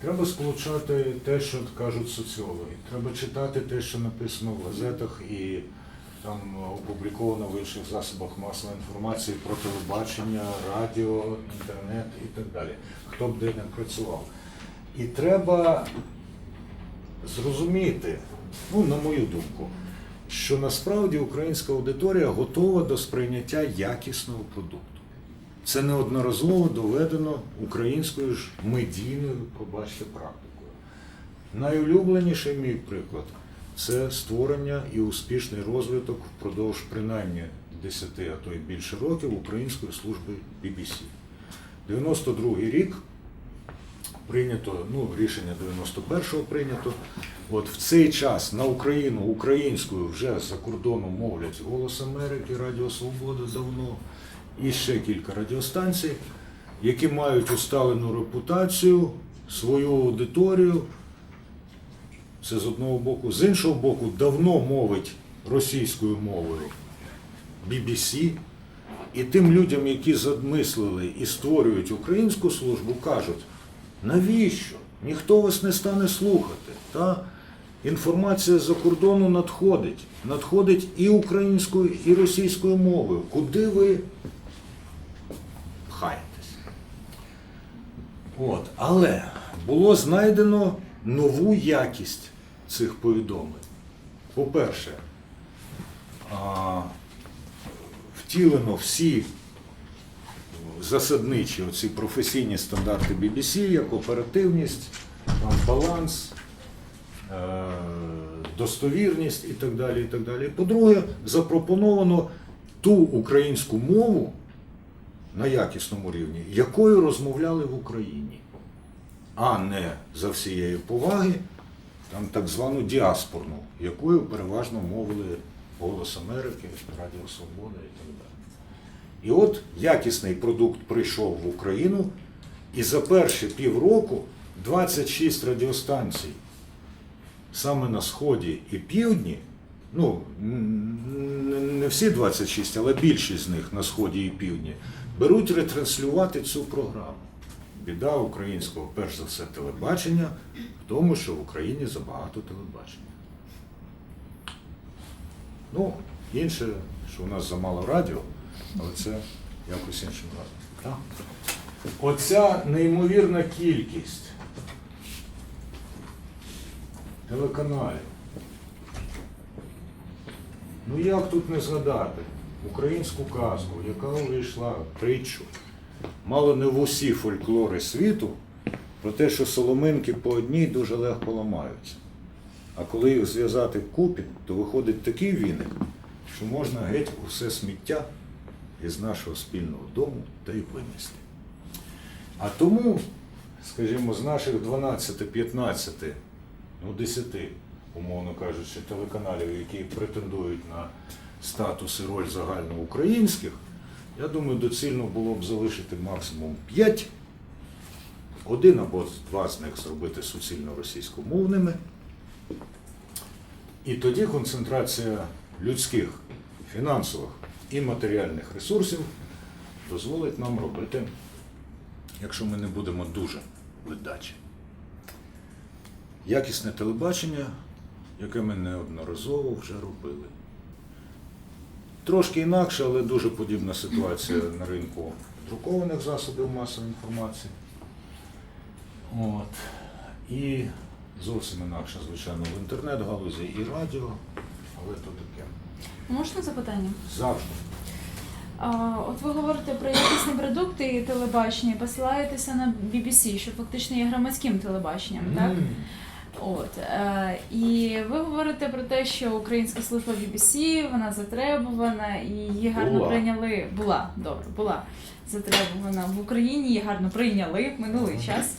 Треба сполучати те, що кажуть соціологи. Треба читати те, що написано в газетах і там опубліковано в інших засобах масової інформації про телебачення, радіо, інтернет і так далі. Хто б де не працював. І треба зрозуміти, ну, на мою думку, що насправді українська аудиторія готова до сприйняття якісного продукту. Це неодноразово доведено українською ж медійною, пробачте, практикою. Найулюбленіший мій приклад це створення і успішний розвиток впродовж принаймні 10, а то й більше років української служби BBC. 92-й рік прийнято, ну, рішення 91-го прийнято. От в цей час на Україну українською вже за кордоном мовлять Голос Америки, Радіо Свобода давно і ще кілька радіостанцій, які мають усталену репутацію, свою аудиторію. Це з одного боку. З іншого боку, давно мовить російською мовою BBC. І тим людям, які задмислили і створюють українську службу, кажуть, навіщо? Ніхто вас не стане слухати. Та? Інформація з-за кордону надходить. Надходить і українською, і російською мовою. Куди ви пхаєтесь? От. Але було знайдено нову якість цих повідомлень. По-перше, втілено всі засадничі оці професійні стандарти BBC, як оперативність, баланс, е, достовірність і так далі. І так далі. По-друге, запропоновано ту українську мову на якісному рівні, якою розмовляли в Україні, а не за всієї поваги, там так звану діаспорну, якою переважно мовили Голос Америки, Радіо Свобода і так далі. І от якісний продукт прийшов в Україну, і за перші півроку 26 радіостанцій саме на Сході і Півдні, ну не всі 26, але більшість з них на Сході і Півдні, беруть ретранслювати цю програму. Біда українського, перш за все, телебачення в тому, що в Україні забагато телебачення. Ну, інше, що у нас замало радіо, але це якось іншим разом. Так? Оця неймовірна кількість телеканалів. Ну як тут не згадати українську казку, яка увійшла притчу, мало не в усі фольклори світу, про те, що соломинки по одній дуже легко ламаються. А коли їх зв'язати вкупі, то виходить такий віник, що можна геть усе сміття із нашого спільного дому та й винести. А тому, скажімо, з наших 12-15, ну 10, умовно кажучи, телеканалів, які претендують на статус і роль загальноукраїнських, я думаю, доцільно було б залишити максимум 5, один або два з них зробити суцільно російськомовними. І тоді концентрація людських, фінансових і матеріальних ресурсів дозволить нам робити, якщо ми не будемо дуже видачі. Якісне телебачення, яке ми неодноразово вже робили. Трошки інакше, але дуже подібна ситуація на ринку друкованих засобів масової інформації. От. І зовсім інакше, звичайно, в інтернет-галузі і радіо, але то таке. Можна запитання? Завжди. А, от ви говорите про якісні продукти і телебачення, посилаєтеся на BBC, що фактично є громадським телебаченням, так? От е, і ви говорите про те, що українська служба BBC, вона затребувана і її гарно Була. прийняли. Була добре, була затребувана в Україні, її гарно прийняли в минулий час.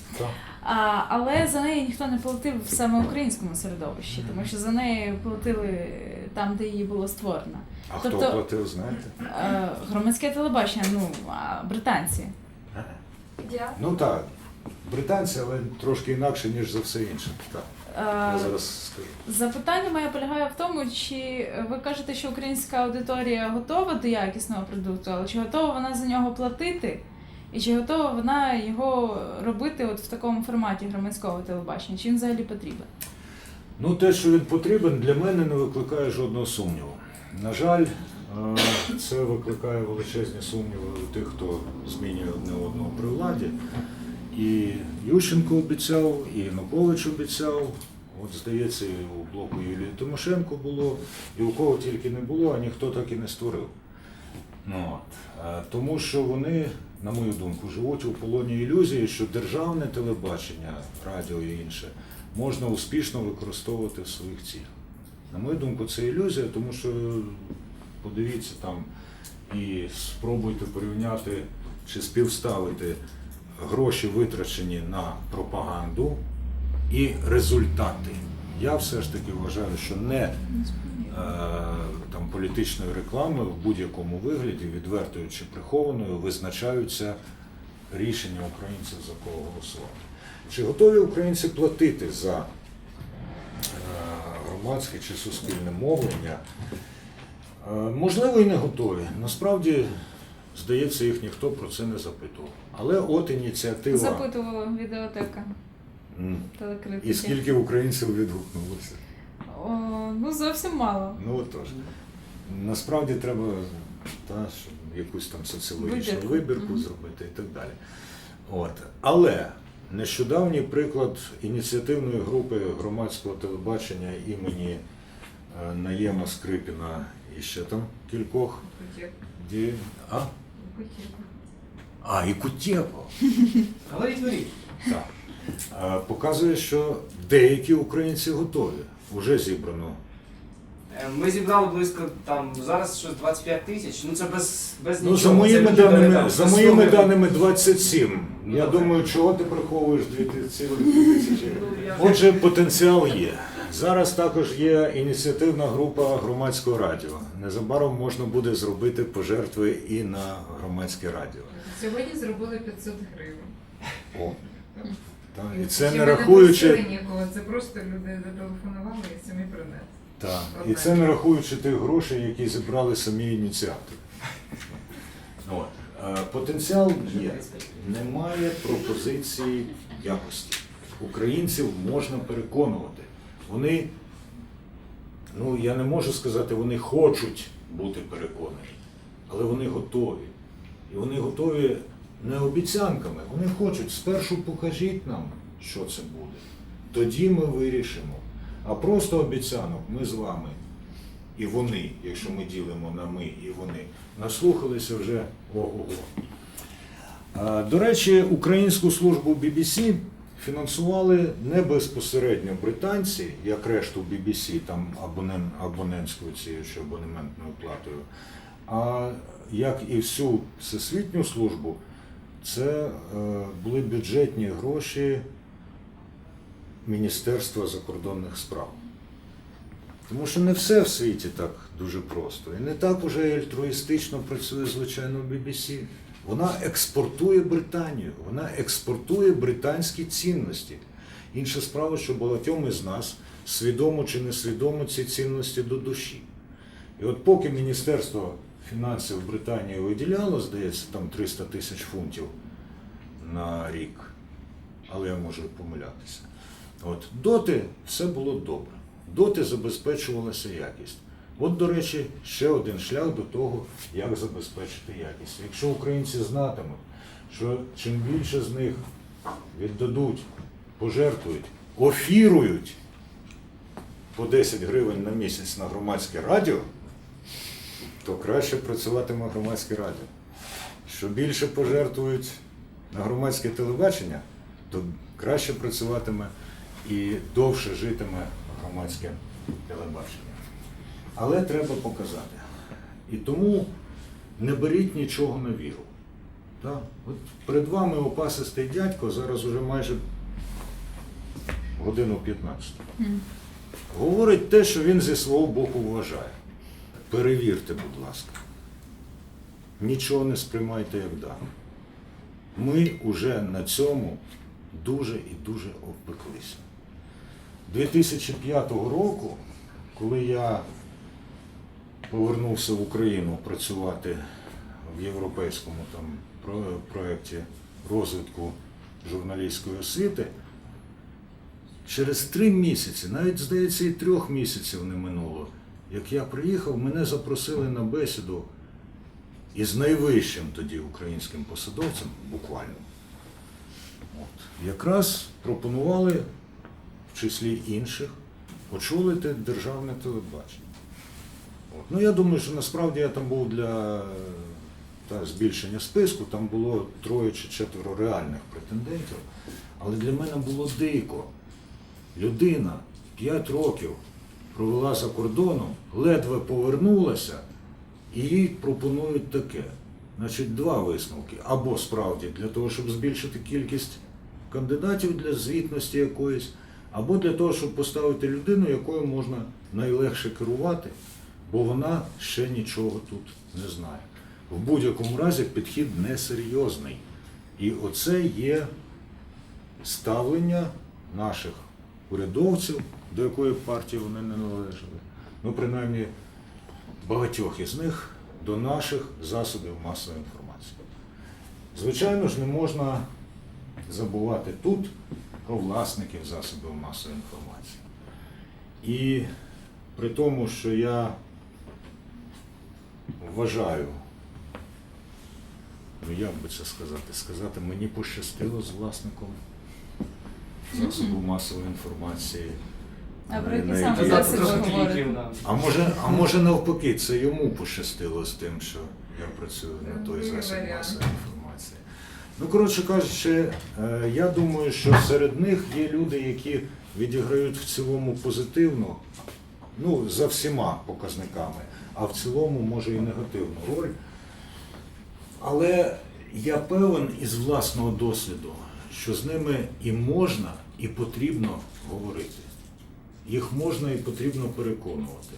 А, але за неї ніхто не платив в саме українському середовищі, тому що за неї платили там, де її було створено. А Тобто- хто платив, знаєте? Е, громадське телебачення, ну а британці. Ну так, британці, але трошки інакше, ніж за все інше. Так, я зараз скажу. Запитання моє полягає в тому, чи ви кажете, що українська аудиторія готова до якісного продукту, але чи готова вона за нього платити? І чи готова вона його робити от в такому форматі громадського телебачення? Чи він взагалі потрібен? Ну, те, що він потрібен, для мене не викликає жодного сумніву. На жаль, е, це викликає величезні сумніви у тих, хто змінює одне одного при владі. І Ющенко обіцяв, і Янукович обіцяв. От, здається, і у блоку Юлії Тимошенко було, і у кого тільки не було, а ніхто так і не створив. Ну, от. Е, Тому що вони, на мою думку, живуть у полоні ілюзії, що державне телебачення, радіо і інше можна успішно використовувати в своїх цілях. На мою думку, це ілюзія, тому що подивіться там і спробуйте порівняти чи співставити гроші, витрачені на пропаганду, і результати. Я все ж таки вважаю, що не е, там, політичної реклами в будь-якому вигляді, відвертою чи прихованою, визначаються рішення українців за кого голосувати. Чи готові українці платити за е, громадське чи суспільне мовлення? Е, Можливо, і не готові. Насправді, здається, їх ніхто про це не запитував. Але от ініціатива. Запитувала відеотека телекритики. І скільки українців відгукнулося? О, ну зовсім мало. Ну отож. Насправді треба та, якусь там соціологічну Вибірку. вибірку Мгм. зробити і так далі. От. Але нещодавній приклад ініціативної групи громадського телебачення імені е, Наєма Скрипіна і ще там кількох. Ді... А? а, і Кутєпо. Говоріть, говоріть. Так. Показує, що деякі українці готові. Уже зібрано Е, Ми зібрали близько там зараз щось 25 тисяч. Ну це без, без Ну, за моїми люди даними, там, за моїми даними 27. Ну, Я добре. думаю, чого ти приховуєш 2000 тисячі? Ну, Отже, потенціал є. Зараз також є ініціативна група громадського радіо. Незабаром можна буде зробити пожертви і на громадське радіо. Сьогодні зробили 500 гривень. О, так, і це не рахуючи. нікого, це просто люди зателефонували і самі принесли. Так, і це не рахуючи тих грошей, які зібрали самі ініціатори. От. Е, Потенціал є. Немає пропозиції якості. Українців можна переконувати. Вони, ну я не можу сказати, вони хочуть бути переконані, але вони готові. І вони готові не обіцянками, вони хочуть спершу покажіть нам, що це буде. Тоді ми вирішимо. А просто обіцянок ми з вами і вони, якщо ми ділимо на ми і вони, наслухалися вже ого-го. До речі, українську службу BBC фінансували не безпосередньо британці, як решту BBC, там абонен, абонентською цією чи абонементною платою, а як і всю всесвітню службу, це е, були бюджетні гроші Міністерства закордонних справ. Тому що не все в світі так дуже просто. І не так уже альтруїстично працює, звичайно, BBC. Вона експортує Британію, вона експортує британські цінності. Інша справа, що багатьом із нас свідомо чи несвідомо ці цінності до душі. І от поки Міністерство фінансів Британії виділяло, здається, там 300 тисяч фунтів на рік, але я можу помилятися. От, доти все було добре. Доти забезпечувалася якість. От, до речі, ще один шлях до того, як забезпечити якість. Якщо українці знатимуть, що чим більше з них віддадуть, пожертвують, офірують по 10 гривень на місяць на громадське радіо, то краще працюватиме громадське радіо. Що більше пожертвують на громадське телебачення, то краще працюватиме і довше житиме громадське телебачення. Але треба показати. І тому не беріть нічого на віру. Так? От перед вами опасистий дядько, зараз уже майже годину 15. М. Говорить те, що він зі свого боку вважає. Перевірте, будь ласка. Нічого не сприймайте як дане. Ми вже на цьому дуже і дуже обпеклися. 2005 року, коли я повернувся в Україну працювати в європейському там про- проєкті розвитку журналістської освіти. Через три місяці, навіть здається, і трьох місяців не минуло, як я приїхав, мене запросили на бесіду із найвищим тоді українським посадовцем, буквально. От. Якраз пропонували, в числі інших, очолити державне телебачення. Ну, я думаю, що насправді я там був для та, збільшення списку, там було троє чи четверо реальних претендентів. Але для мене було дико. Людина 5 років провела за кордоном, ледве повернулася, і їй пропонують таке. Значить, два висновки. Або справді для того, щоб збільшити кількість кандидатів для звітності якоїсь, або для того, щоб поставити людину, якою можна найлегше керувати, бо вона ще нічого тут не знає. В будь-якому разі підхід несерйозний. І оце є ставлення наших урядовців, до якої партії вони не належали, ну, принаймні, багатьох із них до наших засобів масової інформації. Звичайно ж, не можна забувати тут про власників засобів масової інформації. І при тому, що я вважаю, ну як би це сказати, сказати, мені пощастило з власником засобу масової інформації. А про які саме засоби говорите? а може, а може навпаки, це йому пощастило з тим, що я працюю на той засіб масової інформації. Ну, коротше кажучи, е, я думаю, що серед них є люди, які відіграють в цілому позитивну, ну, за всіма показниками, а в цілому може і негативну роль. Але я певен із власного досвіду, що з ними і можна, і потрібно говорити. Їх можна і потрібно переконувати.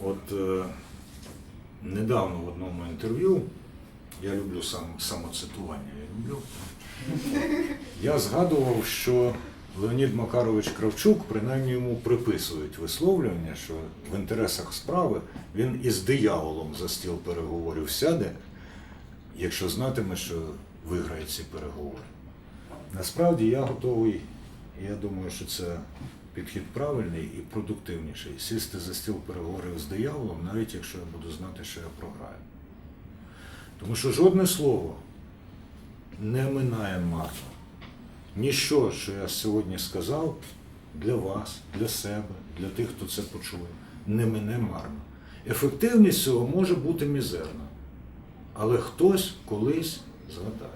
От е, недавно в одному інтерв'ю, я люблю сам, самоцитування, я люблю. Я згадував, що Леонід Макарович Кравчук, принаймні йому приписують висловлювання, що в інтересах справи він із дияволом за стіл переговорів сяде, якщо знатиме, що виграє ці переговори. Насправді я готовий, я думаю, що це підхід правильний і продуктивніший. Сісти за стіл переговорів з дияволом, навіть якщо я буду знати, що я програю. Тому що жодне слово не минає марно. Ніщо, що я сьогодні сказав, для вас, для себе, для тих, хто це почує, не мене марно. Ефективність цього може бути мізерна, але хтось колись згадає.